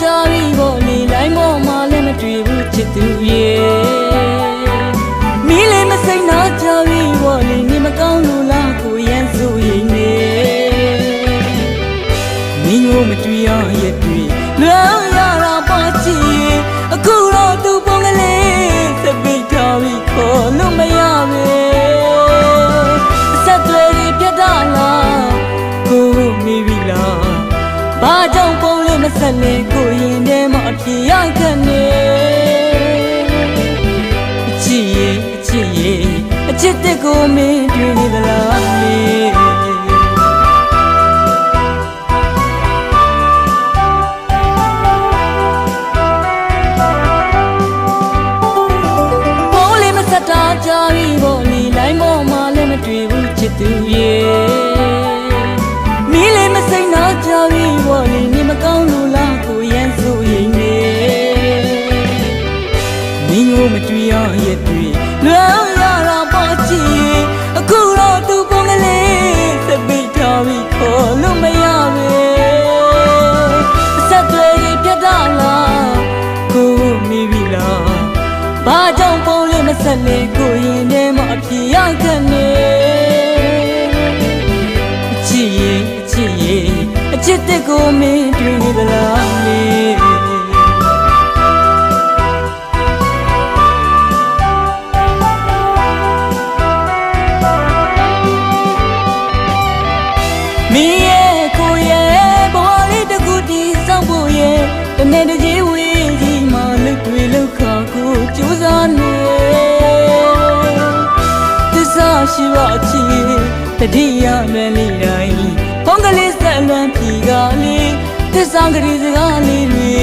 ကြပြီးကိုလီလိုက်မောမလည်းမတွေ့ဘူးချစ်သူရေမိလေးမစိတ်နာကြပြီးကိုလီနေမကောင်းလို့လားကိုရန်စိုးရင်နေမင်းကိုမတွေ့ရရဲ့တွေ့လွမ်းရတာပါချီအခုတော့သူပုံကလေးစပိတ်ထားပြီးခေါ်လို့မရပဲဆက်သွယ်ပြတ်တာလားကိုမိပြီလားဘာကြောင့် ဆက်လဲကိုရင်ထဲမှာအပြေရခက်နေအချစ်ရဲ့အချစ်ရဲ့အချစ်တဲ့ကိုမင်းတွေ့နေသလားလေပုံလေးမဆက်တာကြပြီပေါ့လီလိုက်မောမှလည်းမတွေ့ဘူးချစ်သူရဲ့ မင်းကိုမတွေ့ရရဲ့တွေ့လွယ်ရတာပေါ့ချီအခုတော့သူပုံကလေးသပိတ်ထားပြီးခေါ်လို့မရပဲအဆက်တွေပြတ်တာလားကိုမိပြီလားဘာကြောင့်ပုံလေးမဆက်လဲကိုရင်ထဲမှာအပြေရခက်နေအချစ်ရဲ့အချစ်ရဲ့အချစ်တဲ့ကိုမင်းတွေ့နေသလား နေ့တစ်ကြီးဝေးကြီးမှလွတ်တွေလောက်ခါကိုကြိုးစားနေသစ္စာရှိပါချီတတိယမဲ့လေးတိုင်းဘုံကလေးဆက်လွန်ပြီကလေးသစ္စာကလေးစကားလေးတွေ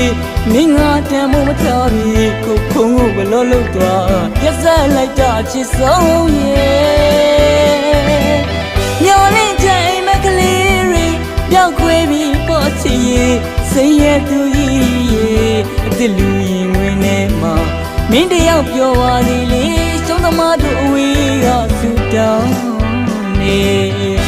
မင်းငါတန်မို့မထားပြီကိုဖုံကိုဘလို့လို့သွားရက်ဆက်လိုက်တာချစ်ဆုံးရဲ့ညော်လင့်ချိန်မဲ့ကလေးတွေပြောက်ခွေးပြီးပေါ်ချီရဲ့စိတ်ရဲ့သူ မင်းတယောက်ပြောပါလေလေရှုံးသမားတို့အဝေးကဆူတောင်းနေ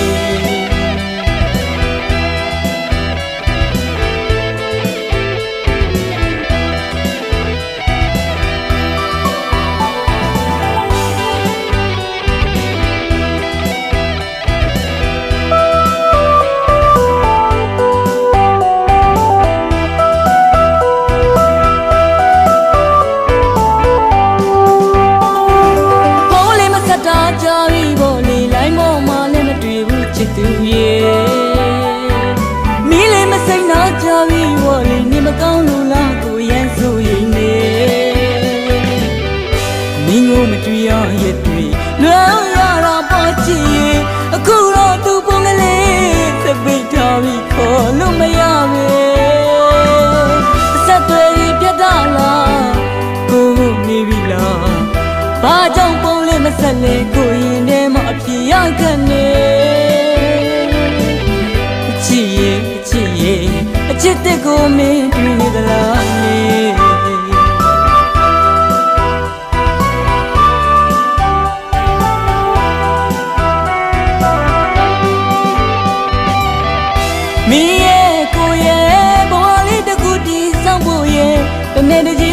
ဘာကြောင့်ပုံလေးမဆက်လဲကိုရင်ထဲမှာအပြေရခက်နေအချစ်ရဲ့အချစ်ရဲ့အချစ်တဲ့ကိုမင်းတွေ့နေသလားလေမင်းရဲ့ကိုရဲ့ဘဝလေးတစ်ခုတည်ဆောက်ဖို့ရဲ့တနေ့တစ်ကြီးဝေးကြီး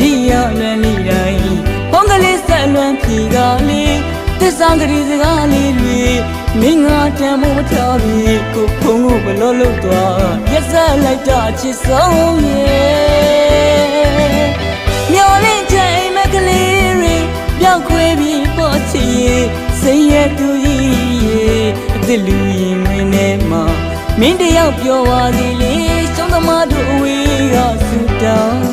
တိယလွယ်လေးတိုင်းဟောကလေးဆက်လွန်ဖြီကလေးသစ္စာကလေးစကားလေးတွေမင်းငါတံမိုးထားပြီးကိုဖုံကိုဘလို့လို့သွားရက်ဆက်လိုက်တာချစ်ဆုံးရဲ့မျောလင့်ချိန်မကလေးတွေပျောက်ခွေပြီးပေါ်ချီစင်ရတူကြီးအစ်လူရင်မင်းနဲ့မှမင်းတယောက်ပြောပါသေးလေကျုံသမားတို့အဝေးကဆူတောင်း